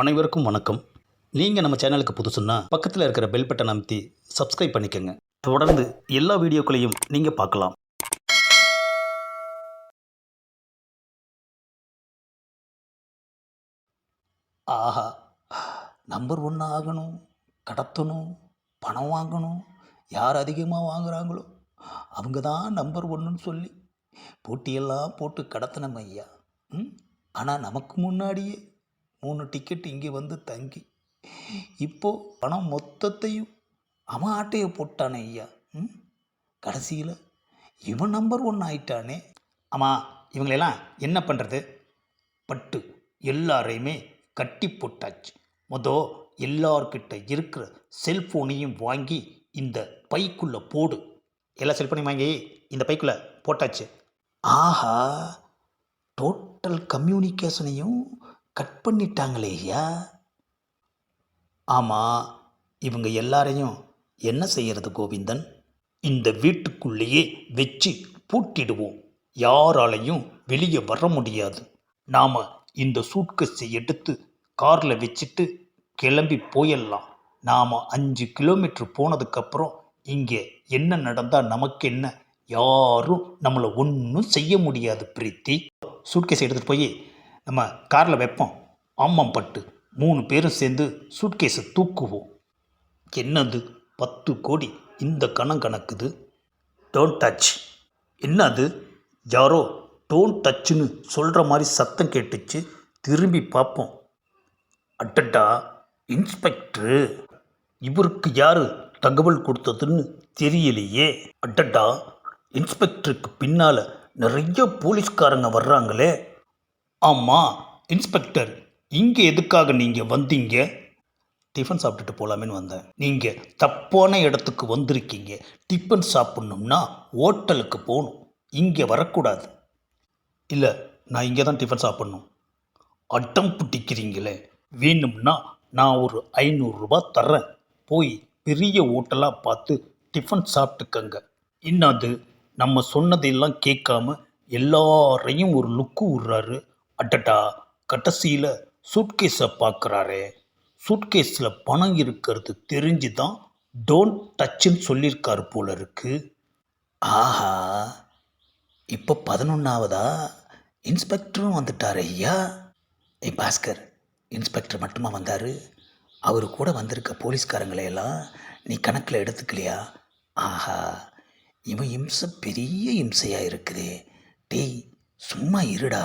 அனைவருக்கும் வணக்கம். நீங்கள் நம்ம சேனலுக்கு புதுசுன்னா பக்கத்தில் இருக்கிற பெல் பட்டன் அமைத்தி சப்ஸ்கிரைப் பண்ணிக்கோங்க. தொடர்ந்து எல்லா வீடியோக்களையும் நீங்கள் பார்க்கலாம். ஆஹா நம்பர் ஒன்று ஆகணும் கடத்தணும் பணம் வாங்கணும் யார் அதிகமாக வாங்குறாங்களோ அவங்க தான் நம்பர் ஒன்றுன்னு சொல்லி போட்டியெல்லாம் போட்டு கடத்தினோம் ஐயா ம் ஆனால் நமக்கு முன்னாடியே மூணு டிக்கெட் இங்கே வந்து தங்கி. இப்போ பணம் மொத்தத்தையும் அவன் ஆட்டையை போட்டானே ஐயா. ம்? கடைசியில் இவன் நம்பர் ஒன் ஆயிட்டானே. ஆமாம் இவங்களெல்லாம் என்ன பண்ணுறது பட்டு எல்லாரையுமே கட்டி போட்டாச்சு. மொதோ எல்லார்கிட்ட இருக்கிற செல்ஃபோனையும் வாங்கி இந்த பைக்குள்ளே போடு. எல்லா செல்ஃபோனையும் வாங்கி இந்த பைக்குள்ளே போட்டாச்சு. ஆஹா டோட்டல் கம்யூனிகேஷனையும் கட் பண்ணிட்டாங்களே ஐயா. ஆமாம் இவங்க எல்லாரையும் என்ன செய்யறது கோவிந்தன்? இந்த வீட்டுக்குள்ளேயே வச்சு பூட்டிடுவோம். யாராலையும் வெளியே வர முடியாது. நாம் இந்த சூட்கஸை எடுத்து காரில் வச்சுட்டு கிளம்பி போயிடலாம். நாம் அஞ்சு கிலோமீட்டர் போனதுக்கப்புறம் இங்கே என்ன நடந்தால் நமக்கு என்ன? யாரும் நம்மளை ஒன்றும் செய்ய முடியாது பிரீத்தி. சூட்கேஸ் எடுத்துகிட்டு போய் நம்ம காரில் வைப்போம். ஆமாம் பட்டு. மூணு பேரும் சேர்ந்து சூட்கேஸை தூக்குவோம். என்னது? பத்து கோடி. இந்த கணம் கணக்குது. டோன்ட் டச் என்னது? யாரோ டோன்ட் டச்சுன்னு சொல்கிற மாதிரி சத்தம் கேட்டுச்சு. திரும்பி பார்ப்போம். அட்டட்டா இன்ஸ்பெக்டரு. இவருக்கு யார் தகவல் கொடுத்ததுன்னு தெரியலையே. அட்டட்டா இன்ஸ்பெக்டருக்கு பின்னால் நிறைய போலீஸ்காரங்க வர்றாங்களே. ஆமாம் இன்ஸ்பெக்டர் இங்கே எதுக்காக நீங்கள் வந்தீங்க? டிஃபன் சாப்பிட்டுட்டு போகலாமேன்னு வந்தேன். நீங்கள் தப்பான இடத்துக்கு வந்திருக்கீங்க. டிஃபன் சாப்பிட்ணும்னா ஹோட்டலுக்கு போகணும். இங்கே வரக்கூடாது. இல்லை நான் இங்கே தான் டிஃபன் சாப்பிட்ணும். அட்டம் பிடிக்கிறீங்களே. வேணும்னா நான் ஒரு ஐநூறுரூபா தர்றேன். போய் பெரிய ஹோட்டலாக பார்த்து டிஃபன் சாப்பிட்டுக்கங்க. என்னது? நம்ம சொன்னதையெல்லாம் கேட்காம எல்லாரையும் ஒரு லுக்கு விட்றாரு. அட்டட்டா கடைசியில் சூட்கேஸை பார்க்குறாரே. சூட்கேஸில் பணம் இருக்கிறது தெரிஞ்சு தான் டோன்ட் டச்சுன்னு சொல்லியிருக்காரு போல இருக்கு ஆஹா இப்போ பதினொன்றாவதா இன்ஸ்பெக்டரும் வந்துட்டார் ஐயா. ஏ பாஸ்கர் இன்ஸ்பெக்டர் மட்டுமா வந்தார்? அவர் கூட வந்திருக்க போலீஸ்காரங்களையெல்லாம் நீ கணக்கில் எடுத்துக்கலையா? ஆஹா இவன் இம்சை பெரிய இம்சையாக இருக்குதே. டேய் சும்மா இருடா.